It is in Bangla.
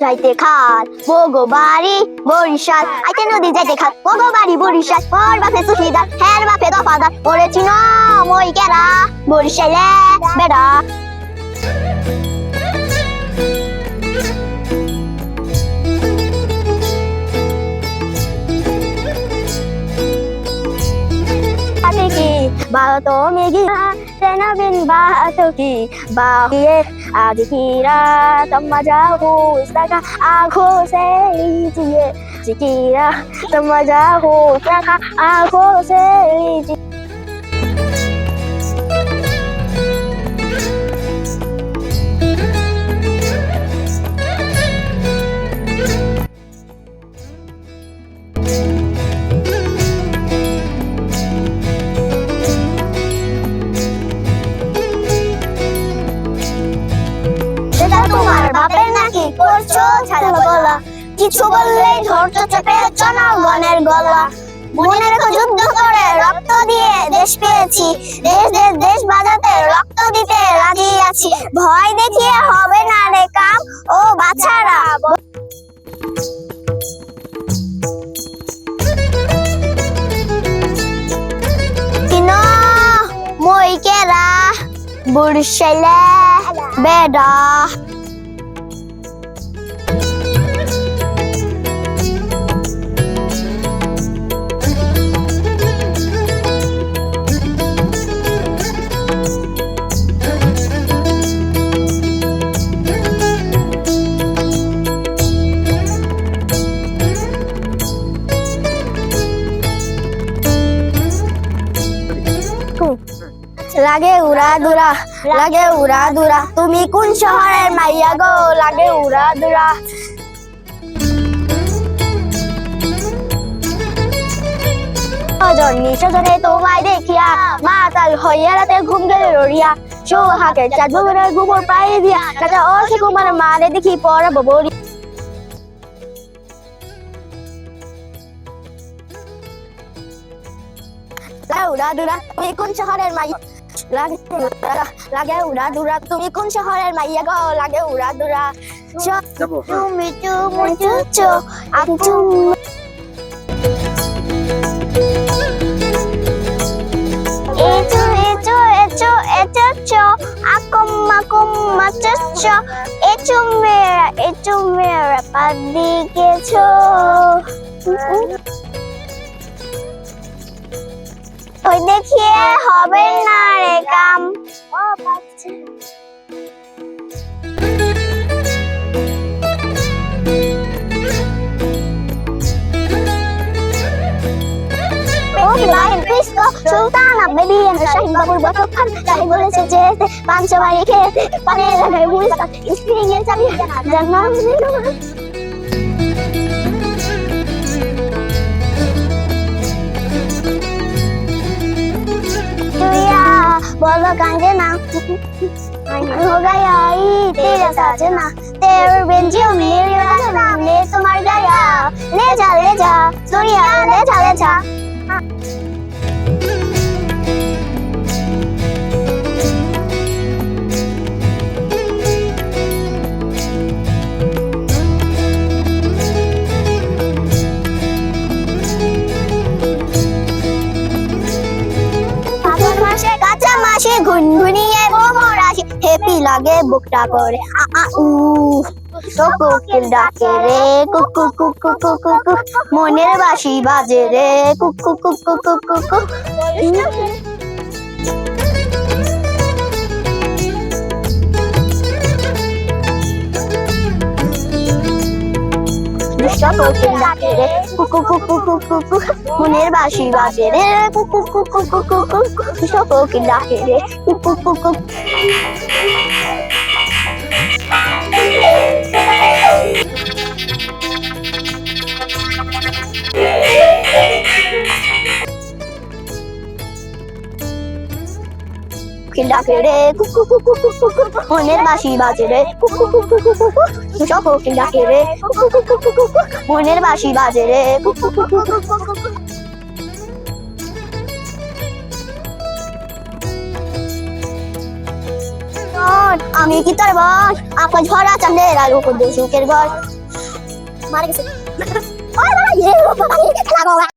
যাইতে খাল বগো বাড়ি বরিশাল। আইতে নদী যাইতে খাল বগো বাড়ি বরিশাল। ওর বাপে সুখিদার হের বাপে দফাদার। ওরে চিন মই কেরা বরিশালে বেড়া। Atiki, આજकी રાત અમ્મા જાઓ સગા આંખો સે લીજીએ આજकी રાત અમ્મા જાઓ સગા આંખો સે લીજીએ নাকি করছ? ছাড়া বলা কিছু বললেই ধরছো চেপে জনগণের গলা। মনে রেখো যুদ্ধ করে রক্ত দিয়ে দেশ পেয়েছি। দেশ দেশ দেশ বাজাতে রক্ত দিতে রাজি আছি। ভয় দেখিয়ে হবে না রে কাম ও বাছারা। মই কেরা বুড়শালে বেডা। লাগে উড়া দুরা লাগে উড়া দুরা তুমি কোন শহরের মাইয়া গো? লাগে উড়া দুরা সজনে তোমায় দেখিয়া মাতাল ঘুম গেলে রড়িয়া। সোহাকে চাঁদ গোবর দিয়া কাটা অসে কুমার মারে দেখি পড়া ববরি উড়া দুরা কোন শহরের মাইয়া লাগে উড়া দুরা তুমি কোন শহরের মাইয়া গো লাগে উড়া দুরা তুমি তুমি চুচো আচু এচো এচো এচো এচো আকুম আকুম মাচো এচো ওই দেখিয়ে হবে না রে কাম ও বাচ্চা ও লাইন কৃষ্ণ সুলতান বেবি শাহিন বাবুর বছর খান শাহিন বলেছে যে পাঁচশো বাড়ি খেয়েছে পানে লাগায় বুঝতে স্ক্রিনিং এর চাবি Janam 个感觉呢？我该要一滴的啥子嘛？There when you meet me, I'm not me, so my guy, let's go, let's go, so yeah, let's go, let's go. ঘুনঘুনিয়ে ভ্রমর আসে হেপি লাগে বুকটা করে আ আ উ তো ডাকে রে কুকু কুকু কুকু কুকু মনের বাসি বাজে রে কুকু কুকু কুকু কুকু কোকিল ডাকে রে কুকু কুকু কুকু কুকু মনের বাসি বাজে রে কুকু কুকু কুকু কুকু কোকিল ডাকে রে কুকু কুকু কোকিল ডাকে রে মনের বাসি বাজে রে দুষ্ট কোকিল ডাকে রে মনের বাসি বাজে রে মন আমি কি তোর বোন আপন ঝরা চান্দের আলু ঘর মারা গেছে